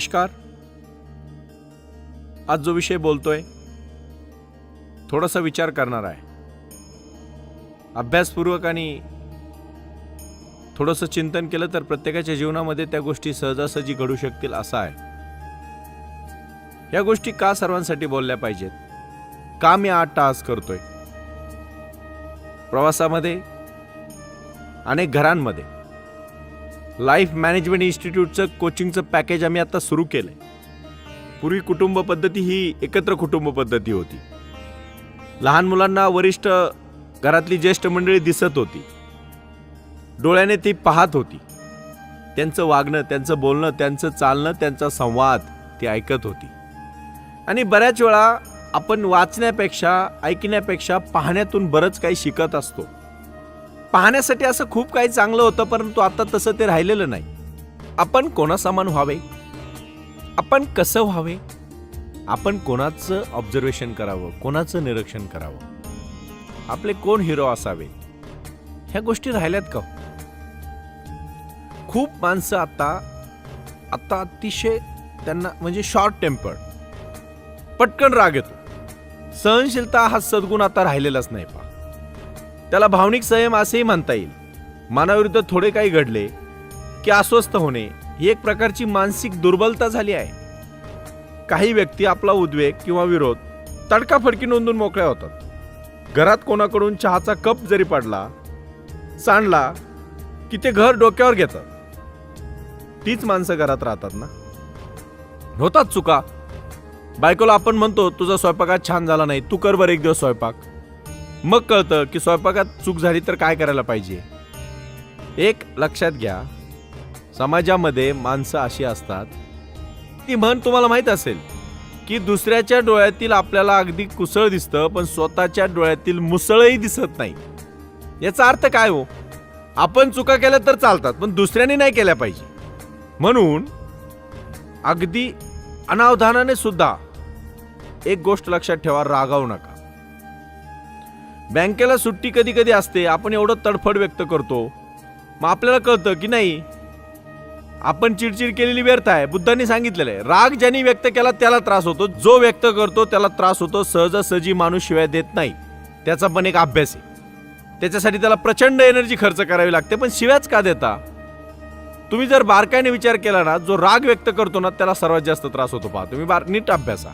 नमस्कार. आज जो विषय बोलतोय थोडासा विचार करणार आहे. अभ्यासपूर्वक आणि थोडंसं चिंतन केलं तर प्रत्येकाच्या जीवनामध्ये त्या गोष्टी सहजासहजी घडू शकतील असं आहे. या गोष्टी का सर्वांसाठी बोलल्या पाहिजेत? का मी आठ तास करतोय? प्रवासामध्ये अनेक घरांमध्ये. लाईफ मॅनेजमेंट इन्स्टिट्यूटचं कोचिंगचं पॅकेज आम्ही आता सुरू केलं आहे पूर्वी कुटुंब पद्धती ही एकत्र कुटुंब पद्धती होती. लहान मुलांना वरिष्ठ घरातली ज्येष्ठ मंडळी दिसत होती. डोळ्याने ती पाहत होती. त्यांचं वागणं त्यांचं बोलणं त्यांचं चालणं त्यांचा संवाद ती ऐकत होती. आणि बऱ्याच वेळा आपण वाचण्यापेक्षा ऐकण्यापेक्षा पाहण्यातून बरंच काही शिकत असतो. पाहण्यासाठी असं खूप काही चांगलं होतं परंतु आता तसं ते राहिलेलं नाही. आपण कोणासमान व्हावे? आपण कसं व्हावे? आपण कोणाचं ऑब्झर्वेशन करावं? कोणाचं निरीक्षण करावं? आपले कोण हिरो असावे? ह्या गोष्टी राहिल्यात का हो? खूप माणसं आता आता अतिशय त्यांना म्हणजे शॉर्ट टेम्पर्ड पटकन राग येतो. सहनशीलता हा सद्गुण आता राहिलेलाच नाही पा त्याला भावनिक संयम असेही म्हणता येईल. मनाविरुद्ध थोडे काही घडले की अस्वस्थ होणे ही एक प्रकारची मानसिक दुर्बलता झाली आहे. काही व्यक्ती आपला उद्वेग किंवा विरोध तडकाफडकी नोंदून मोकळ्या होतात. घरात कोणाकडून चहाचा कप जरी पडला सांडला की ते घर डोक्यावर घेतात. तीच माणसं घरात राहतात ना? होतात चुका. बायकोला आपण म्हणतो तुझा स्वयंपाकात छान झाला नाही तू कर बरं एक दिवस स्वयंपाक. मग कळतं की स्वयंपाकात चूक झाली तर काय करायला पाहिजे. एक लक्षात घ्या समाजामध्ये माणसं अशी असतात ती म्हण तुम्हाला माहीत असेल की दुसऱ्याच्या डोळ्यातील आपल्याला अगदी कुसळ दिसतं पण स्वतःच्या डोळ्यातील मुसळही दिसत नाही. याचा अर्थ काय हो? आपण चुका केल्या तर चालतात पण दुसऱ्याने नाही केल्या पाहिजे. म्हणून अगदी अनावधानाने सुद्धा एक गोष्ट लक्षात ठेवा रागावू नका. बँकेला सुट्टी कधी कधी असते आपण एवढं तडफड व्यक्त करतो. मग आपल्याला कळतं की नाही? आपण चिडचिड केलेली व्यर्थ आहे बुद्धांनी सांगितलेलं आहे. राग ज्यांनी व्यक्त केला त्याला त्रास होतो. जो व्यक्त करतो त्याला त्रास होतो. सहजासहजी माणूस शिवाय देत नाही. त्याचा पण एक अभ्यास आहे. त्याच्यासाठी त्याला प्रचंड एनर्जी खर्च करावी लागते पण शिव्याच का देता? तुम्ही जर बारकाईने विचार केला ना जो राग व्यक्त करतो ना त्याला सर्वात जास्त त्रास होतो पहा. तुम्ही बार नीट अभ्यासा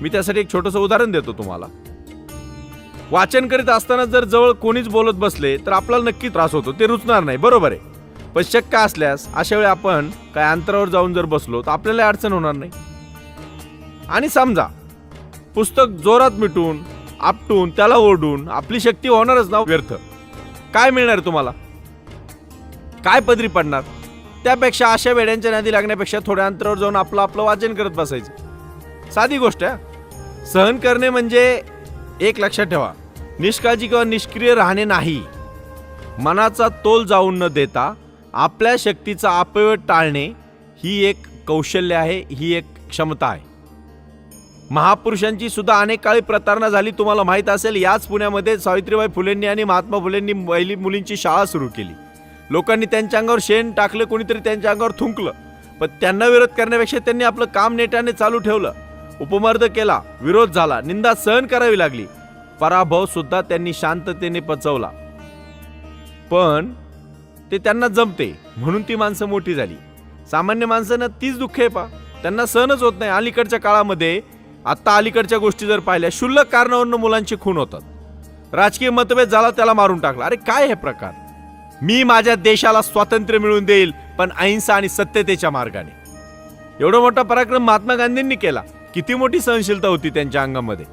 मी त्यासाठी एक छोटंसं उदाहरण देतो तुम्हाला. वाचन करीत असताना जर जवळ कोणीच बोलत बसले तर आपल्याला नक्की त्रास होतो. ते रुचणार नाही. बरोबर आहे. पण शक्य असल्यास अशा वेळी आपण काय अंतरावर जाऊन जर बसलो तर आपल्याला अडचण होणार नाही. आणि समजा पुस्तक जोरात मिटून आपटून त्याला ओढून आपली शक्ती होणारच ना व्यर्थ. काय मिळणार तुम्हाला? काय पदरी पडणार? त्यापेक्षा अशा वेड्यांच्या नादी लागण्यापेक्षा थोड्या अंतरावर जाऊन आपलं आपलं वाचन करत बसायचं. साधी गोष्ट आहे सहन करणे म्हणजे एक लक्षात ठेवा. निष्काळजी किंवा निष्क्रिय राहणे नाही. मनाचा तोल जाऊन न देता आपल्या शक्तीचा अपव्यय टाळणे ही एक कौशल्य आहे ही एक क्षमता आहे. महापुरुषांची सुद्धा अनेक काळी प्रतारणा झाली तुम्हाला माहीत असेल याच पुण्यामध्ये सावित्रीबाई फुलेंनी आणि महात्मा फुलेंनी पहिली मुलींची शाळा सुरू केली. लोकांनी त्यांच्या अंगावर शेण टाकलं कोणीतरी त्यांच्या अंगावर थुंकलं. पण त्यांना विरोध करण्यापेक्षा त्यांनी आपलं काम नेटाने चालू ठेवलं. उपमर्द केला विरोध झाला निंदा सहन करावी लागली. पराभव सुद्धा त्यांनी शांततेने पचवला. पण ते त्यांना जमते म्हणून ती माणसं मोठी झाली. सामान्य माणसांना तीच दुःख आहे पा त्यांना सहनच होत नाही. अलीकडच्या काळामध्ये आत्ता अलीकडच्या गोष्टी जर पाहिल्या क्षुल्लक कारणावरून मुलांचे खून होतात. राजकीय मतभेद झाला त्याला मारून टाकला. अरे काय हे प्रकार? मी माझ्या देशाला स्वातंत्र्य मिळवून देईल पण अहिंसा आणि सत्यतेच्या मार्गाने. एवढा मोठा पराक्रम महात्मा गांधींनी केला. किती मोठी सहनशीलता होती त्यांच्या अंगामध्ये?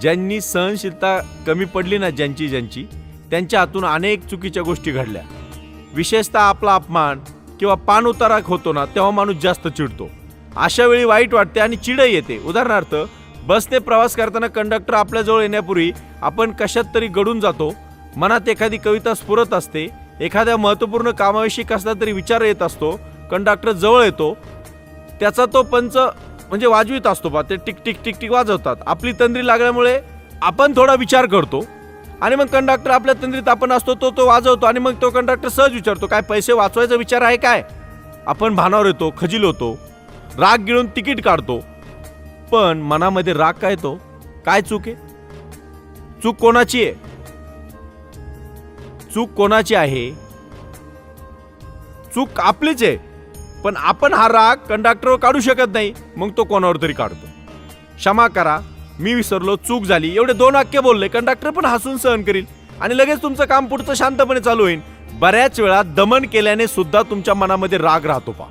ज्यांनी सहनशीलता कमी पडली ना ज्यांची ज्यांची त्यांच्या हातून अनेक चुकीच्या गोष्टी घडल्या. विशेषतः आपला अपमान किंवा पान उतारा होतो ना तेव्हा माणूस जास्त चिडतो. अशा वेळी वाईट वाटते आणि चिडही येते. उदाहरणार्थ बसने प्रवास करताना कंडक्टर आपल्याजवळ येण्यापूर्वी आपण कशात तरी गडून जातो मनात एखादी कविता स्फुरत असते एखाद्या महत्त्वपूर्ण कामाविषयी कसला तरी विचार येत असतो कंडक्टर जवळ येतो त्याचा तो पंच म्हणजे वाजवीत असतो बा ते टिक टिक टिक टिक वाजवतात. आपली तंद्री लागल्यामुळे आपण थोडा विचार करतो. आणि मग कंडक्टर आपल्या तंद्रीत आपण असतो तो तो वाजवतो आणि मग तो कंडक्टर सहज विचारतो काय पैसे वाचवायचा विचार आहे काय? आपण भानावर येतो खजील होतो राग गिळून तिकीट काढतो. पण मनामध्ये राग काय तो? काय चूक आहे? चूक कोणाची आहे? चूक कोणाची आहे? चूक आपलीच आहे. पण आपण हा राग कंडक्टरवर काढू शकत नाही. मग तो कोणावर तरी काढतो. क्षमा करा. मी विसरलो चूक झाली. एवढे दोन वाक्य बोलले. कंडक्टर पण हसून सहन करील. आणि लगेच तुमचं काम पुढचं शांतपणे चालू होईल. बऱ्याच वेळा दमन केल्याने सुद्धा तुमच्या मनामध्ये राग राहतो पा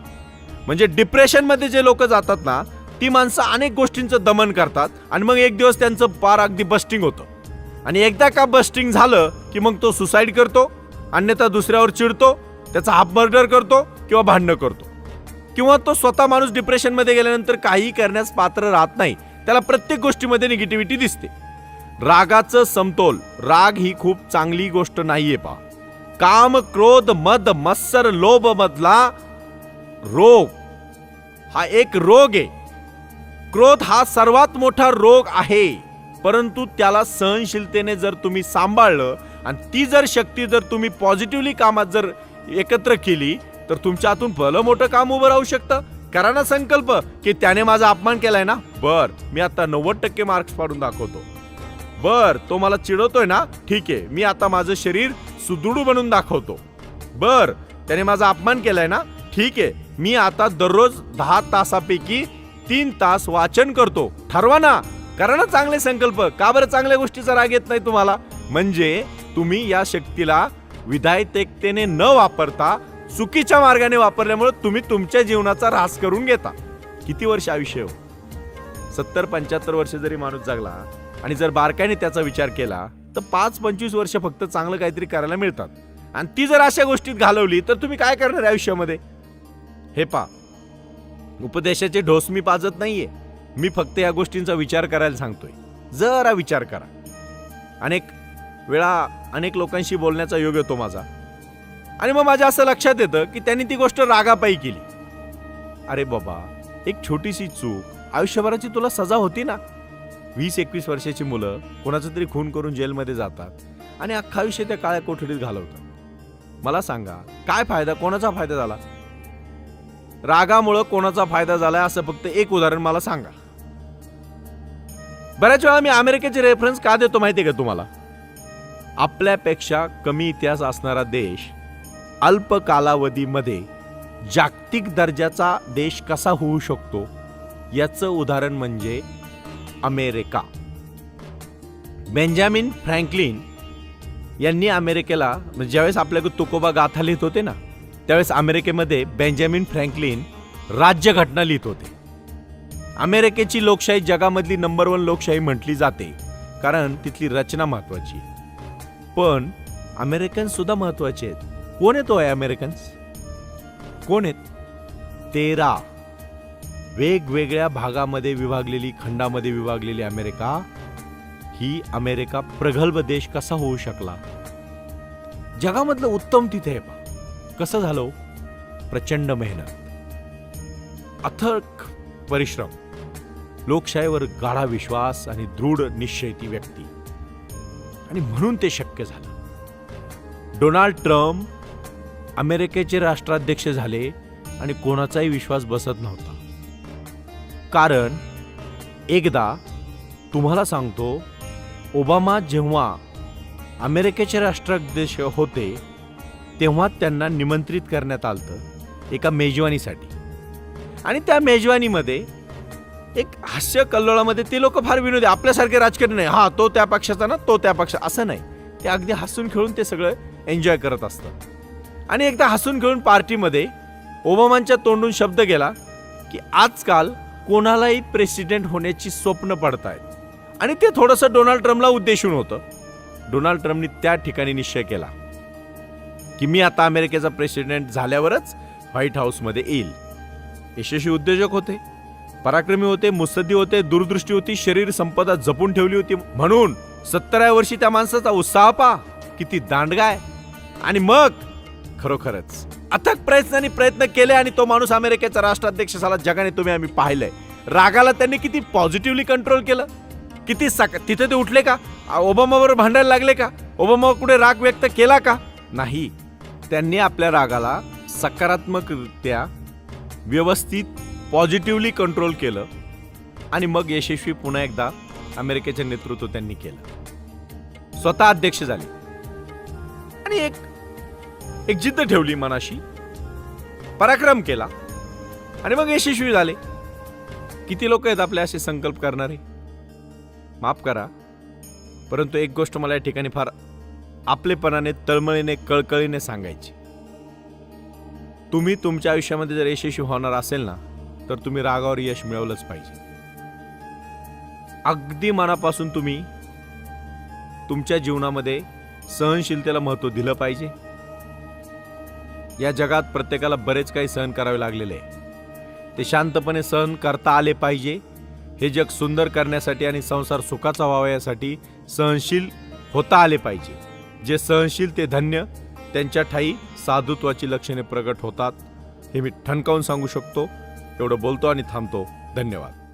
म्हणजे डिप्रेशनमध्ये जे लोक जातात ना ती माणसं अनेक गोष्टींचं दमन करतात आणि मग एक दिवस त्यांचं पार अगदी बस्टिंग होतं. आणि एकदा का बस्टिंग झालं की मग तो सुसाईड करतो अन्यथा दुसऱ्यावर चिडतो त्याचा हाफ मर्डर करतो किंवा भांडणं करतो. किंवा तो स्वतः माणूस डिप्रेशनमध्ये गेल्यानंतर काही करण्यास पात्र राहत नाही त्याला प्रत्येक गोष्टीमध्ये निगेटिव्हिटी दिसते. रागाचं समतोल राग ही खूप चांगली गोष्ट नाहीये पा काम क्रोध मद मत्सर लोभ मधला रोग हा एक रोग आहे. क्रोध हा सर्वात मोठा रोग आहे परंतु त्याला सहनशीलतेने जर तुम्ही सांभाळलं आणि ती जर शक्ती जर तुम्ही पॉझिटिव्हली कामात जर एकत्र केली तर तुमच्या हातून भलं मोठं काम उभं राहू शकतं. करा ना संकल्प की त्याने माझा अपमान केलाय ना? बर मी आता नव्वद टक्के मार्क्स पाडून दाखवतो. बर तो मला चिडवतोय ना? ठीक आहे मी आता माझं शरीर सुदृढ बनून दाखवतो. बर त्याने माझा अपमान केलाय ना? ठीक आहे मी आता दररोज दहा तासापैकी तीन तास वाचन करतो. ठरवा ना? करा ना चांगले संकल्प. का बरं चांगल्या गोष्टीचा राग येत नाही तुम्हाला? म्हणजे तुम्ही या शक्तीला विधायतेकतेने न वापरता चुकीच्या मार्गाने वापरल्यामुळे तुम्ही तुमच्या जीवनाचा ऱ्हास करून घेता. किती वर्ष आयुष्य हो? सत्तर पंच्याहत्तर वर्ष जरी माणूस जगला आणि जर बारकाईने त्याचा विचार केला तर पाच पंचवीस वर्ष फक्त चांगलं काहीतरी करायला मिळतात. आणि ती जर अशा गोष्टीत घालवली तर तुम्ही काय करणार आयुष्यामध्ये? हे पा उपदेशाचे ढोस मी पाजत नाहीये. मी फक्त या गोष्टींचा विचार करायला सांगतोय. जरा विचार करा. अनेक वेळा अनेक लोकांशी बोलण्याचा योग येतो माझा. आणि मग माझ्या असं लक्षात येतं की त्यांनी ती गोष्ट रागापायी केली. अरे बाबा एक छोटीशी चूक. आयुष्यभराची तुला सजा होती ना? वीस एकवीस वर्षाची मुलं कोणाचं तरी खून करून जेलमध्ये जातात आणि अख्खा आयुष्य त्या काळ्या कोठडीत घालवतात. मला सांगा काय फायदा? कोणाचा फायदा झाला? रागामुळं कोणाचा फायदा झालाय असं फक्त एक उदाहरण मला सांगा. बऱ्याच वेळा मी अमेरिकेचे रेफरन्स का देतो माहितीये का तुम्हाला? आपल्यापेक्षा कमी इतिहास असणारा देश अल्प कालावधीमध्ये जागतिक दर्जाचा देश कसा होऊ शकतो? याचं उदाहरण म्हणजे अमेरिका. बेंजामिन फ्रँकलिन यांनी अमेरिकेला म्हणजे ज्यावेळेस आपल्याकडे तुकोबा गाथा लिहित होते ना त्यावेळेस अमेरिकेमध्ये बेंजामिन फ्रँकलिन राज्यघटना लिहित होते. अमेरिकेची लोकशाही जगामधली नंबर वन लोकशाही म्हटली जाते कारण तिथली रचना महत्वाची पण अमेरिकन सुद्धा महत्त्वाचे आहेत. कोण येतो आहे अमेरिकन्स कोण आहेत? तेरा. वेगवेगळ्या भागामध्ये विभागलेली खंडामध्ये विभागलेली अमेरिका ही अमेरिका प्रगल्भ देश कसा होऊ शकला? जगामधलं उत्तम तिथे आहे पा कसं झालं हो? प्रचंड मेहनत. अथक परिश्रम. लोकशाहीवर गाढा विश्वास आणि दृढ निश्चय ती व्यक्ती. आणि म्हणून ते शक्य झालं. डोनाल्ड ट्रम्प अमेरिकेचे राष्ट्राध्यक्ष झाले आणि कोणाचाही विश्वास बसत नव्हता. कारण एकदा तुम्हाला सांगतो ओबामा जेव्हा अमेरिकेचे राष्ट्राध्यक्ष होते तेव्हा त्यांना निमंत्रित करण्यात आलं एका मेजवानीसाठी. आणि त्या मेजवानीमध्ये एक हास्य कल्लोळामध्ये ते लोक फार विनोदी आपल्यासारखे राजकारणी नाही. हा तो त्या पक्षाचा ना तो त्या पक्षा असं नाही. ते अगदी हसून खेळून ते सगळं एन्जॉय करत असतं आणि एकदा हसून खेळून पार्टीमध्ये ओबामांच्या तोंडून शब्द गेला की आजकाल कोणालाही प्रेसिडेंट होण्याची स्वप्न पडतायत. आणि ते थोडंसं डोनाल्ड ट्रम्पला उद्देशून होतं. डोनाल्ड ट्रम्पनी त्या ठिकाणी निश्चय केला की मी आता अमेरिकेचा प्रेसिडेंट झाल्यावरच व्हाईट हाऊसमध्ये येईल. यशस्वी उद्योजक होते पराक्रमी होते मुसद्दी होते दूरदृष्टी होती शरीर संपदा जपून ठेवली होती. म्हणून सत्तराव्या वर्षी त्या माणसाचा उत्साह पा किती दांडगाय आणि मग खरोखरच. अथक प्रयत्नांनी प्रयत्न केले आणि तो माणूस अमेरिकेचा राष्ट्राध्यक्ष झाला जगाने तुम्ही आम्ही पाहिलंय. रागाला त्यांनी किती पॉझिटिव्हली कंट्रोल केलं? किती सक तिथे ते उठले का? ओबामावर भांडायला लागले का? ओबामा कुठे राग व्यक्त केला का? नाही. त्यांनी आपल्या रागाला सकारात्मकरित्या व्यवस्थित पॉझिटिव्हली कंट्रोल केलं आणि मग यशस्वी पुन्हा एकदा अमेरिकेचे नेतृत्व त्यांनी केलं. स्वतः अध्यक्ष झाले. आणि एक एक जिद्द ठेवली मनाशी. पराक्रम केला. आणि मग यशस्वी झाले. किती लोक आहेत आपले असे संकल्प करणारे? माफ करा. परंतु एक गोष्ट मला या ठिकाणी फार आपलेपणाने तळमळीने कळकळीने सांगायची. तुम्ही तुमच्या आयुष्यामध्ये जर यशस्वी होणार असेल ना तर तुम्ही रागावर यश मिळवलंच पाहिजे. अगदी मनापासून तुम्ही तुमच्या जीवनामध्ये सहनशीलतेला महत्त्व दिलं पाहिजे. या जगात प्रत्येकाला बरेच काही सहन करावे लागलेले आहे. ते शांतपणे सहन करता आले पाहिजे. हे जग सुंदर करण्यासाठी आणि संसार सुखाचा व्हावा यासाठी सहनशील होता आले पाहिजे. जे सहनशील ते धन्य. त्यांच्या ठाई साधुत्वाची लक्षणे प्रगट होतात. हे मी ठणकावून सांगू शकतो. एवढं बोलतो आणि थांबतो. धन्यवाद.